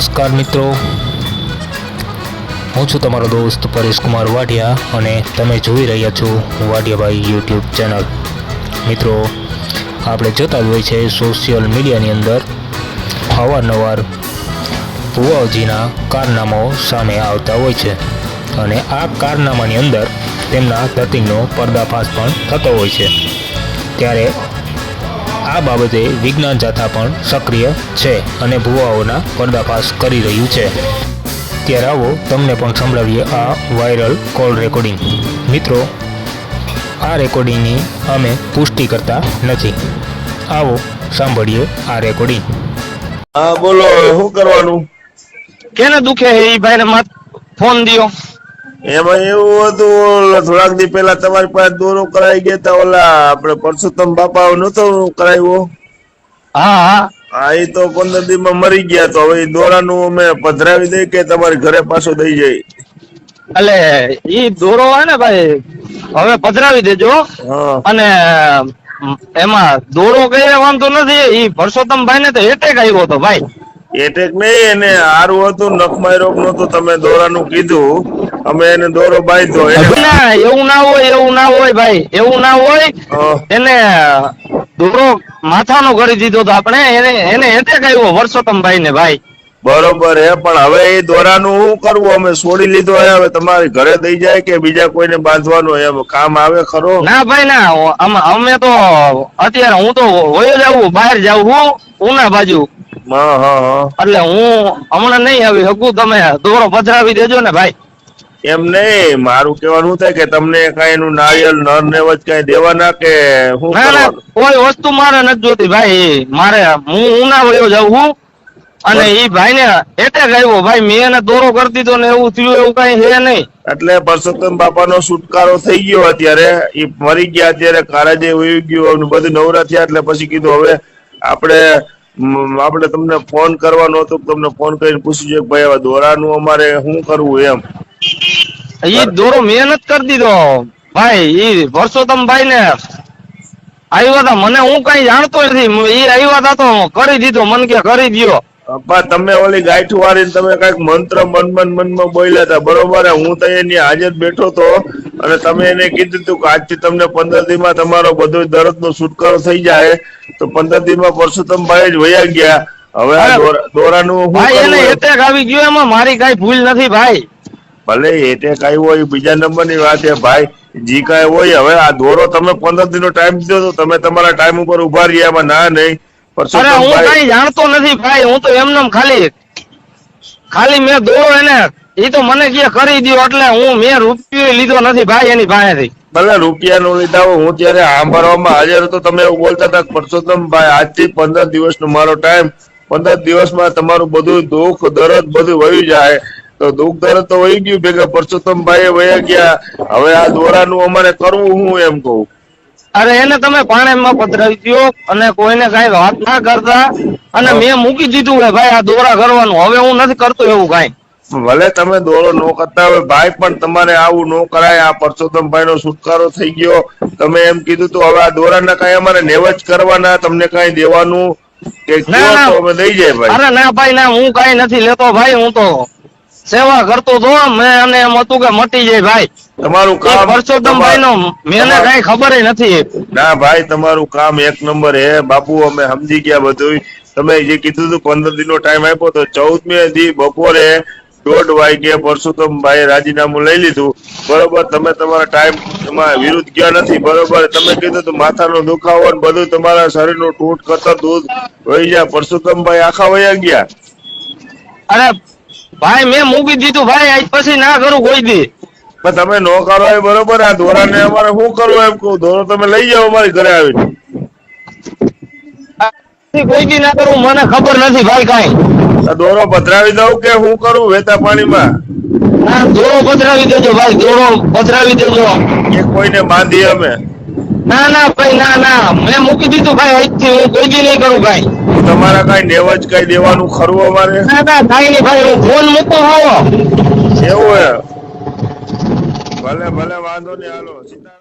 નમસ્કાર મિત્રો. હું છું તમારો દોસ્ત પરેશ કુમાર વાઢિયા અને તમે જોઈ રહ્યા છો વાઢિયાભાઈ યુટ્યુબ ચેનલ મિત્રો, આપણે જોતા જ હોય છે સોશિયલ મીડિયાની અંદર અવારનવાર ભુવાજીના કારનામાઓ સામે આવતા હોય છે અને આ કારનામાની અંદર તેમના ધતિંગનો પર્દાફાશ પણ થતો હોય છે. ત્યારે આ બાબતે વિજ્ઞાન જાથા પણ સક્રિય છે અને ભુવાઓના પર્દાફાશ કરી રહ્યું છે. ત્યારે આવો તમને પણ સંભળાવીએ આ વાયરલ કોલ રેકોર્ડિંગ. મિત્રો આ રેકોર્ડિંગની અમે પુષ્ટિ કરતા નથી. આવો સાંભળીએ આ રેકોર્ડિંગ. હા બોલો શું કરવાનું? કેને દુખે છે ભાઈ ભાઈને ફોન દિયો. એમાં એવું હતું થોડાક દી પેલા તમારી પાસે દોરો કરાઈ ગયા તા ઓલા આપણે પરસોત્તમ બાપા નતો કરાવ્યો? હા હા. હા એ તો પંદર દી માં મરી ગયા તો હવે દોરાનું અમે પધરાવી દઈ કે તમારી ઘરે પાછો દઈ જાય? એટલે ઈ દોરો હોય ને ભાઈ હવે પધરાવી દેજો. અને એમાં દોરો કઈ વાંધો નથી ઈ પરસોત્તમભાઈ ને તો એટેક આવ્યો હતો ભાઈ. એટેક નહીં એને હારું હતું નખમાય રોગ નતો તમે દોરાનું કીધું. અમે એને દોરો બાંધ્યો. એવું ના હોય એવું ના હોય ભાઈ. એવું ના હોય એને દોરો માથાનો કરી દીધો તો આપણે. એને એને એટેક આવ્યો ભાઈ ને ભાઈ. બરોબર હે પણ હવે એ દોરાનું શું કરવું? અમે છોડી લીધો હે હવે તમારી ઘરે દઈ જાય કે બીજા કોઈને બાંધવાનું એમ કામ આવે ખરો? ના ભાઈ ના અમે તો અત્યારે હું તો વયો જાઉં બહાર જાઉં હું ઉના બાજુ. હા હા હા. એટલે હું હમણાં નહીં આવી શકું તમે દોરો પધરાવી દેજો ને ભાઈ. એમ નહીં મારું કહેવાનું થાય કે તમને કઈ એનું નારિયેલ નર ને વચ કઈ દેવાના કે ના ના કરવાનું? કોઈ વસ્તુ મારે નથી જોતી ભાઈ મારે હું ઉના વયો જાઉં છું અને ઈ ભાઈ ને એટલે ગયો ભાઈ મેં એને દોરો કરી દીધો ને એવું થયું એવું કઈ છે નહીં. એટલે પરસોત્તમ બાપા નો છુટકારો થઈ ગયો અત્યારે. ઈ મરી ગયા અત્યારે કારાજે ઉઈ ગયું બધું નવરા થયા એટલે પછી કીધું હવે આપણે આપણે તમને ફોન કરવાનો હતો તમને ફોન કરીને પૂછ્યું છે કે ભાઈ હવે દોરાનું અમારે શું કરવું એમ? ઈ દોરો મહેનત કરી દીધો. ભાઈ ઈ વર્ષોત્તમ ભાઈ ને આવ્યા હતા. મને હું કઈ જાણતો નથી. ઈ આવ્યા હતા તો કરી દીધો. મન કે કરી દ્યો. અપા તમે ઓલી ગાંઠ વાળીને તમે કંઈક મંત્ર મન મન મનમાં બોલ્યા હતા. બરોબર હું? તો એની હાજર બેઠો તો. અને તમે એને કીધું હતું કે આજથી તમને પંદર દીમાં તમારો બધો દર્દ નો છુટકારો થઈ જાય. તો પંદર દીમાં પરસોત્તમ ભાઈ જ વયા ગયા. હવે આ દોરા- દોરાનું ભાઈ એને એટેક આવી ગયો. એમાં મારી કઈ ભૂલ નથી ભાઈ. ભલે એટેક આવ્યો હોય બીજા નંબરની વાત છે ભાઈ જી કાંઈ હોય હવે આ દોરો તમે પંદર દિનનો ટાઈમ દીધો તો તમે તમારા ટાઈમ ઉપર ઊભા રહ્યા એમાં ના નહીં. અરે હું કઈ જાણતો નથી ભાઈ હું તો એમને ખાલી ખાલી મેં દોરો એને એ તો મને કે કરી દ્યો એટલે હું મેં રૂપિયો લીધો નથી ભાઈ એની પાસેથી. ભલે રૂપિયા નું લીધા હોય હું ત્યારે સાંભળવામાં હાજર હતો. તમે એવું બોલતા હતા પરસોત્તમ ભાઈ આજથી પંદર દિવસ નો મારો ટાઈમ પંદર દિવસમાં તમારું બધું દુઃખ દરદ બધું વયું જાય. તો દુઃખ દર્દ તો વહી ગયું ભેગા. પરસોત્તમ ભાઈ વહી ગયા. હવે આ દોરાનું અમારે કરવું હું એમ કહું. અરે એને તમે પાણીમાં પધરાવી દો અને કોઈને કઈ વાત ના કરતા. અને મેં મૂકી દીધું કે ભાઈ આ દોરા કરવાનું. હવે હું નથી કરતો એવું કઈ. ભલે તમે દોરો નો કરતા હોય ભાઈ પણ તમારે આવું નો કરાય. આ પરસોત્તમ ભાઈ નો છુટકારો થઈ ગયો. તમે એમ કીધું તો હવે આ દોરાના કઈ અમારે નેવજ કરવાના. તમને કઈ દેવાનું કે ના, ના. અમે દઈ જાય ભાઈ. અરે ના ભાઈ ના હું કઈ નથી લેતો ભાઈ હું તો સેવા કરતો તો મેં અને એમ હતું કે મટી જાય ભાઈ. તમારું કામ પરસોત્તમભાઈ નો મને કઈ ખબર નથી. ના ભાઈ તમારું કામ એક નંબર હે. બાપુ અમે સમજી ગયા બધું તમે જે કીધું હતું પંદર દિનનો ટાઈમ આપ્યો તો ચૌદમી દી બપોરે દોઢ વાગે પરસોત્તમ ભાઈ રાજીનામું લઈ લીધું. બરોબર તમે તમારા ટાઈમ વિરુદ્ધ ગયા નથી. બરોબર તમે કીધું તો માથાનો દુખાવો ને બધું તમારા શરીરનો ટૂટ કરતા દૂધ વહી જાય. પરસોત્તમ ભાઈ આખા વયા ગયા. અરે ભાઈ મેં મૂકી દીધું ભાઈ આજ પછી ના કરું કોઈ દી. પણ તમે નો કરો એ બરોબર આ દોરાને અમારે શું કરવું એમ કહું? દોરો તમે લઈ જાઓ અમારી ઘરે આવીને. કોઈ દી ના કરું મને ખબર નથી ભાઈ કઈ. દોરો પધરાવી દઉં કે હું કરું વેતા પાણીમાં? ના દોરો પધરાવી દેજો ભાઈ દોરો પધરાવી દેજો. એ કોઈને બાંધી અમે. ના ના ભાઈ ના ના. મેં મૂકી દીધું ભાઈ અહીંથી હું કોઈ બી નહીં કરું ભાઈ. તમારા કઈ નેવજ કઈ દેવાનું ખરું અમારે? ના ના થાય નહીં ભાઈ. હું ફોન મૂકો આવો એવું હે? ભલે ભલે વાંધો નહીં હાલો. સીતા